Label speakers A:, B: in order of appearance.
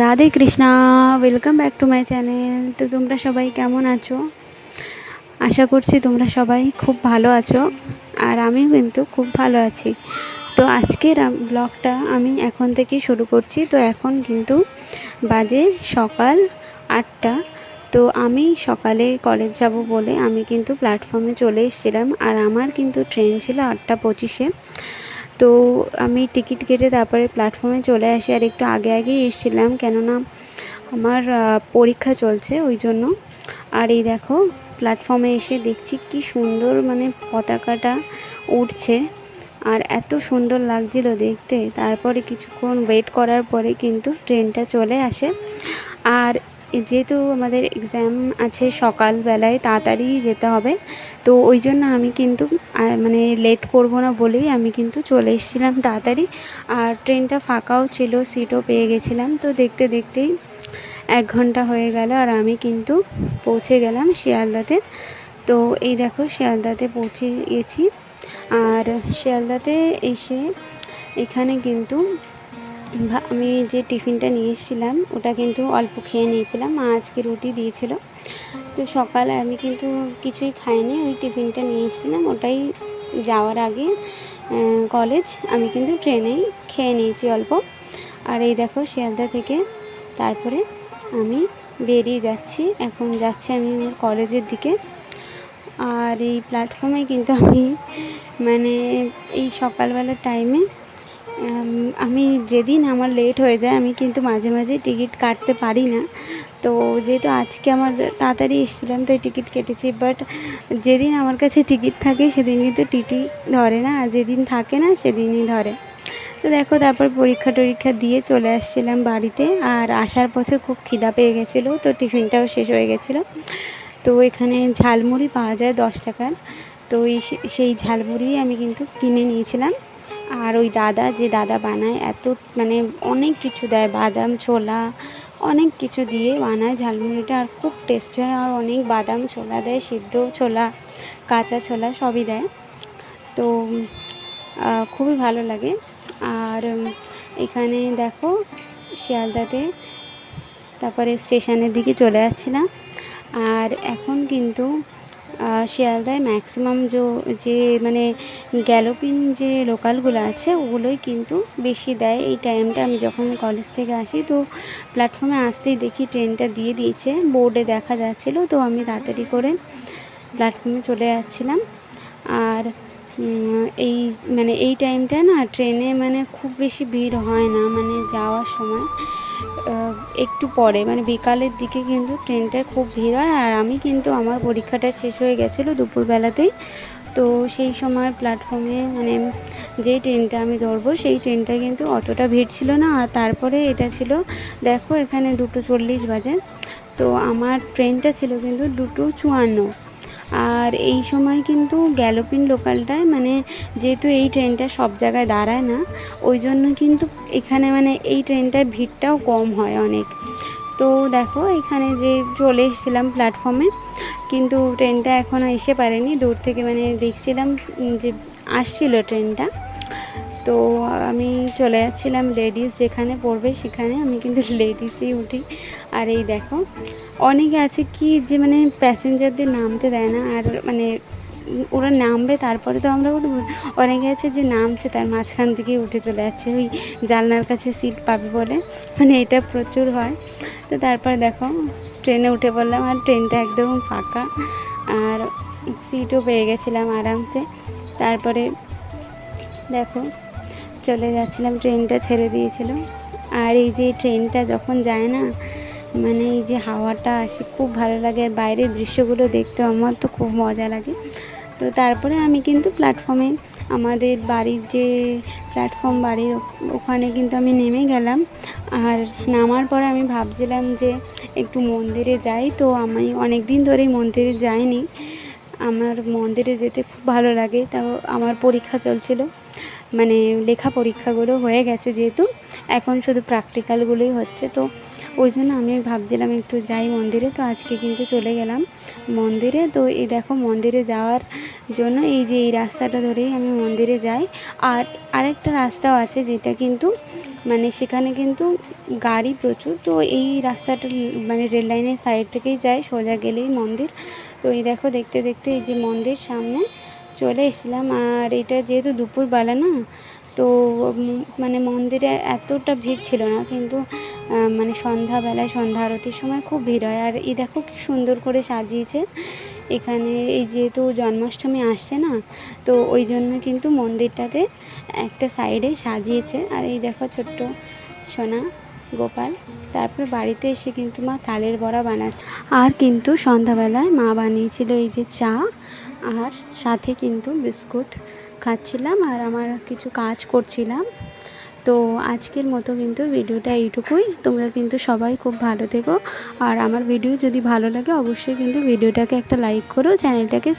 A: Radhe Krishna welcome back to my channel তো তোমরা সবাই কেমন আছো? আশা করছি তোমরা সবাই খুব ভালো আছো, আর আমিও কিন্তু খুব ভালো আছি। তো আজকের ব্লগটা আমি এখন থেকে শুরু করছি। তো এখন কিন্তু বাজে সকাল আটটা। তো আমি সকালে কলেজ যাব বলে আমি কিন্তু প্ল্যাটফর্মে চলে এসেছিলাম, আর আমার কিন্তু ট্রেন ছিল আটটা পঁচিশে। তো আমি টিকিট কেটে তারপরে প্ল্যাটফর্মে চলে আসি আর একটু আগে আগেই এসেছিলাম। কেননা আমার পরীক্ষা চলছে ওই জন্য। আর এই দেখো প্ল্যাটফর্মে এসে দেখছি কি সুন্দর মানে পতাকাটা উঠছে। আর এত সুন্দর লাগছিল দেখতে। তারপরে কিছুক্ষণ ওয়েট করার পরে কিন্তু ট্রেনটা চলে আসে। আর যেহেতু আমাদের এক্সাম আছে সকালবেলায়, তাড়াতাড়ি যেতে হবে। তো ওই জন্য আমি কিন্তু মানে লেট করব না বলেই আমি কিন্তু চলে এসেছিলাম তাড়াতাড়ি। আর ট্রেনটা ফাঁকাও ছিল সিটও পেয়ে গেছিলাম। তো দেখতে দেখতেই এক ঘণ্টা হয়ে গেল আর আমি কিন্তু পৌঁছে গেলাম শিয়ালদাতে। তো এই দেখো শিয়ালদাতে পৌঁছে গেছি। আর শিয়ালদাতে এসে এখানে কিন্তু আমি যে টিফিনটা নিয়ে এসেছিলাম, ওটা কিন্তু অল্প খেয়ে নিয়েছিলাম, মা আজকে রুটি দিয়েছিল। তো সকালে আমি কিন্তু কিছুই খাইনি, ওই টিফিনটা নিয়ে এসেছিলাম, ওটাই যাওয়ার আগে কলেজ আমি কিন্তু ট্রেনেই খেয়ে নিয়েছি অল্প। আর এই দেখো শিয়ালদা থেকে তারপরে আমি বেরিয়ে যাচ্ছি, এখন যাচ্ছি আমি আমার কলেজের দিকে। আর এই প্ল্যাটফর্মে কিন্তু আমি মানে এই সকালবেলার টাইমে আমি যেদিন আমার লেট হয়ে যায়, আমি কিন্তু মাঝে মাঝে টিকিট কাটতে পারি না। তো যেহেতু আজকে আমার তাড়াতাড়ি এসেছিলাম, তাই টিকিট কেটেছি। বাট যেদিন আমার কাছে টিকিট থাকে, সেদিন কিন্তু টিটি ধরে না। আর যেদিন থাকে না, সেদিনই ধরে। তো দেখো, তারপর পরীক্ষা টরীক্ষা দিয়ে চলে আসছিলাম বাড়িতে। আর আসার পথে খুব খিদা পেয়ে গেছিল, তো টিফিনটাও শেষ হয়ে গেছিল। তো এখানে ঝালমুড়ি পাওয়া যায় দশ টাকার। তো সেই ঝালমুড়ি আমি কিন্তু কিনে নিয়েছিলাম। আর ওই দাদা যে দাদা বানায়, এত মানে অনেক কিছু দেয়, বাদাম, ছোলা, অনেক কিছু দিয়ে বানায় ঝালমুড়িটা, আর খুব টেস্ট হয়। আর অনেক বাদাম ছোলা দেয়, সিদ্ধ ছোলা, কাঁচা ছোলা সবই দেয়। তো খুবই ভালো লাগে। আর এখানে দেখো শিয়ালদাতে, তারপরে স্টেশনের দিকে চলে যাচ্ছিলাম। আর এখন কিন্তু শিয়ালদায় ম্যাক্সিমাম যে মানে গ্যালোপিন যে লোকালগুলো আছে, ওগুলোই কিন্তু বেশি দেয়। এই টাইমটা আমি যখন কলেজ থেকে আসি, তো প্ল্যাটফর্মে আসতেই দেখি ট্রেনটা দিয়ে দিয়েছে। বোর্ডে দেখা যাচ্ছিল, তো আমি তাড়াতাড়ি করে প্ল্যাটফর্মে চলে যাচ্ছিলাম। আর এই মানে এই টাইমটা না ট্রেনে মানে খুব বেশি ভিড় হয় না মানে যাওয়ার সময়। একটু পরে মানে বিকালের দিকে কিন্তু ট্রেনটায় খুব ভিড় হয়, আর আমি কিন্তু আমার পরীক্ষাটা শেষ হয়ে গেছিল দুপুরবেলাতেই। তো সেই সময় প্ল্যাটফর্মে মানে যেই ট্রেনটা আমি ধরবো, সেই ট্রেনটা কিন্তু অতটা ভিড় ছিল না। আর তারপরে এটা ছিল, দেখো এখানে দুটো চল্লিশ বাজে। তো আমার ট্রেনটা ছিল কিন্তু দুটো চুয়ান্ন। আর এই সময় কিন্তু গ্যালোপিন লোকালটায় মানে যেহেতু এই ট্রেনটা সব জায়গায় দাঁড়ায় না, ওই জন্য কিন্তু এখানে মানে এই ট্রেনটার ভিড়টাও কম হয় অনেক। তো দেখো, এখানে যে চলে এসেছিলাম প্ল্যাটফর্মে কিন্তু ট্রেনটা এখনও এসে পারেনি। দূর থেকে মানে দেখছিলাম যে আসছিল ট্রেনটা। তো আমি চলে যাচ্ছিলাম লেডিস যেখানে পড়বে সেখানে, আমি কিন্তু লেডিসেই উঠি। আর এই দেখো, অনেকে আছে কি যে মানে প্যাসেঞ্জারদের নামতে দেয় না, আর মানে ওরা নামবে তারপরে তো আমরা উঠবো অনেকে আছে যে নামছে তার মাঝখান থেকে উঠে চলে যাচ্ছে, ওই জানলার কাছে সিট পাবে বলে। মানে এটা প্রচুর হয়। তো তারপরে দেখো ট্রেনে উঠে পড়লাম, আর ট্রেনটা একদম ফাঁকা। আর সিটও পেয়ে গেছিলাম আরামসে। তারপরে দেখো, চলে যাচ্ছিলাম ট্রেনটা ছেড়ে দিয়েছিল। আর এই যে ট্রেনটা যখন যায় না মানে এই যে হাওয়াটা আসে, খুব ভালো লাগে। আর বাইরের দৃশ্যগুলো দেখতে আমার তো খুব মজা লাগে। তো তারপরে আমি কিন্তু প্ল্যাটফর্মে আমাদের বাড়ির যে প্ল্যাটফর্ম বাড়ির ওখানে কিন্তু আমি নেমে গেলাম। আর নামার পরে আমি ভাবছিলাম যে একটু মন্দিরে যাই। তো আমি অনেক দিন ধরেই মন্দিরে যাইনি। আমার মন্দিরে যেতে খুব ভালো লাগে। তাও আমার পরীক্ষা চলছিল। মানে লেখা পরীক্ষাগুলো হয়ে গেছে যেহেতু। এখন শুধু প্র্যাকটিক্যালগুলোই হচ্ছে। তো ওই জন্য আমি ভাবছিলাম একটু যাই মন্দিরে, তো আজকে কিন্তু চলে গেলাম মন্দিরে। তো এই দেখো মন্দিরে যাওয়ার জন্য এই যে এই রাস্তাটা ধরেই আমি মন্দিরে যাই। আর আরেকটা রাস্তাও আছে যেটা কিন্তু মানে সেখানে কিন্তু গাড়ি প্রচুর, তো এই রাস্তাটা মানে রেল লাইনের সাইড থেকেই যায়, সোজা গেলেই মন্দির। তো এই দেখো দেখতে দেখতে এই যে মন্দির সামনে চলে এসেছিলাম। আর এটা যেহেতু দুপুরবেলা না তো মানে মন্দিরে এতটা ভিড় ছিল না, কিন্তু মানে সন্ধ্যাবেলায় সন্ধ্যা আরতির সময় খুব ভিড় হয়। আর এই দেখো কি সুন্দর করে সাজিয়েছে। এখানে এই যেহেতু জন্মাষ্টমী আসছে না, তো ওই জন্য কিন্তু মন্দিরটাতে একটা সাইডে সাজিয়েছে। আর এই দেখো ছোট্ট সোনা, গোপাল, তারপর বাড়িতে এসে কিন্তু মা তালের বড়া বানাচ্ছে। আর কিন্তু সন্ধ্যাবেলায় মা বানিয়েছিল এই যে চা, আর সাথে কিন্তু বিস্কুট। খাচ্ছিলাম আর আমার কিছু কাজ করছিলাম। তো আজকের মতো কিন্তু ভিডিওটা এইটুকুই। তোমরা কিন্তু সবাই খুব ভালো থেকো। আর আমার ভিডিও যদি ভালো লাগে, অবশ্যই কিন্তু ভিডিওটাকে একটা লাইক করো, চ্যানেলটাকে